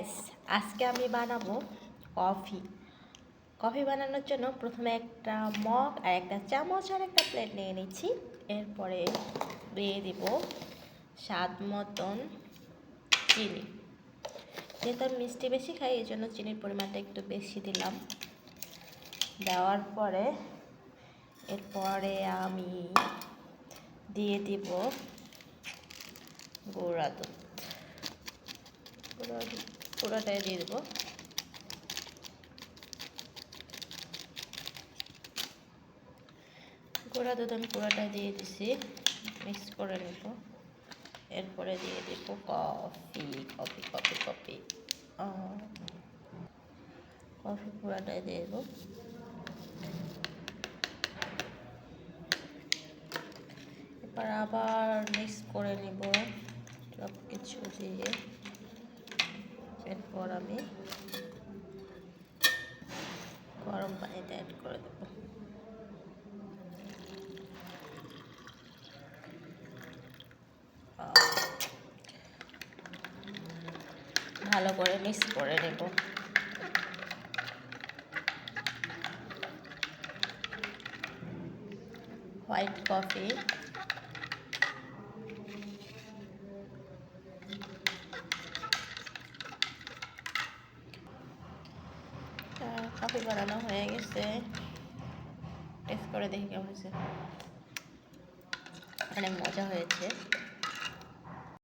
Guys আজকে আমি বানাবো কফি। কফি বানানোর জন্য প্রথমে একটা মগ আর একটা চামচ আর একটা প্লেট নিয়ে নিচ্ছি। এরপরে দিয়ে দিব স্বাদ মতন চিনি। যেহেতু আমি মিষ্টি বেশি খাই, এই জন্য চিনির পরিমাণটা একটু বেশি দিলাম। দেওয়ার পরে এরপরে আমি দিয়ে দিব গুঁড়া দুধ। পুরো পুরোটাই দিয়ে দেবো। গুঁড়া দুধ আমি পুরোটাই দিয়ে দিছি মিক্স করে নেব। এরপরে দিয়ে দেব coffee coffee coffee coffee. Coffee পুরোটাই দিয়ে দেবো। এবার আবার মিক্স করে নিব সব কিছু দিয়ে। এরপর আমি গরম পানিতে অ্যাড করে দেব। ভালো করে মিক্স করে নেব। হোয়াইট কফি কফি বানানো হয়ে গেছে টেস্ট করে দেখি কেমন হয়েছে অনেক মজা হয়েছে